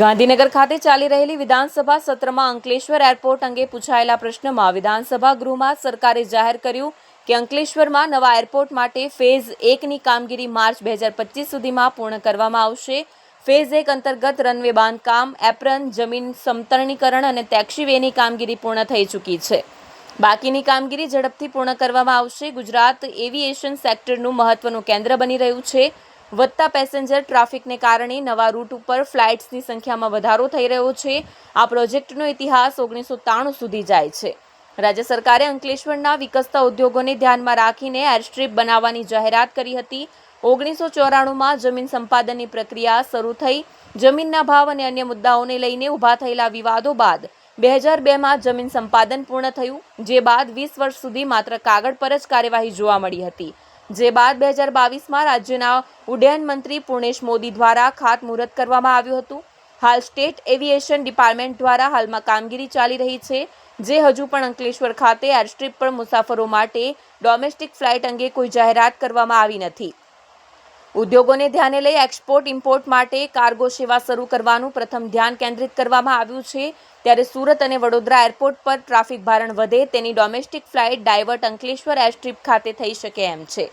ગાંધીનગર ખાતે ચાલી રહેલી વિધાનસભા સત્રમાં અંકલેશ્વર એરપોર્ટ અંગે પૂછાયેલા પ્રશ્નમાં વિધાનસભા ગૃહમાં સરકારે જાહેર કર્યું કે અંકલેશ્વરમાં નવા એરપોર્ટ માટે ફેઝ એકની કામગીરી માર્ચ બે હજાર પચીસ સુધીમાં પૂર્ણ કરવામાં આવશે. ફેઝ એક અંતર્ગત રનવે બાંધકામ, એપ્રન, જમીન સમતરણીકરણ અને ટેક્સીવેની કામગીરી પૂર્ણ થઈ ચૂકી છે. બાકીની કામગીરી ઝડપથી પૂર્ણ કરવામાં આવશે. ગુજરાત એવિએશન સેક્ટરનું મહત્વનું કેન્દ્ર બની રહ્યું છે. વધતા પેસેન્જર ટ્રાફિકને કારણે નવા રૂટ ઉપર ફ્લાઇટ્સની સંખ્યામાં વધારો થઈ રહ્યો છે. આ પ્રોજેક્ટનો ઇતિહાસ ઓગણીસો ત્રાણું સુધી જાય છે. રાજ્ય સરકારે અંકલેશ્વરના વિકસતા ઉદ્યોગોને ધ્યાનમાં રાખીને એરસ્ટ્રીપ બનાવવાની જાહેરાત કરી હતી. ઓગણીસો ચોરાણુંમાં જમીન સંપાદનની પ્રક્રિયા શરૂ થઈ. જમીનના ભાવ અને અન્ય મુદ્દાઓને લઈને ઊભા થયેલા વિવાદો બાદ બે હજાર બેમાં જમીન સંપાદન પૂર્ણ થયું, જે બાદ વીસ વર્ષ સુધી માત્ર કાગળ પર જ કાર્યવાહી જોવા મળી હતી. જે બાદ બે હજાર બાવીસમાં રાજ્યના ઉડ્ડયન મંત્રી પૂર્ણેશ મોદી દ્વારા ખાતમુહૂર્ત કરવામાં આવ્યું હતું. હાલ સ્ટેટ એવિએશન ડિપાર્ટમેન્ટ દ્વારા હાલમાં કામગીરી ચાલી રહી છે, જે હજુ પણ અંકલેશ્વર ખાતે એરસ્ટ્રીપ પર મુસાફરો માટે ડોમેસ્ટિક ફ્લાઇટ અંગે કોઈ જાહેરાત કરવામાં આવી નથી. ઉદ્યોગોને ધ્યાને લઈ એક્સપોર્ટ, ઇમ્પોર્ટ માટે કાર્ગો સેવા શરૂ કરવાનું પ્રથમ ધ્યાન કેન્દ્રિત કરવામાં આવ્યું છે. ત્યારે સુરત અને વડોદરા એરપોર્ટ પર ટ્રાફિક ભારણ વધે તેની domestic flight divert Ankleshwar airstrip ખાતે થઈ શકે એમ છે.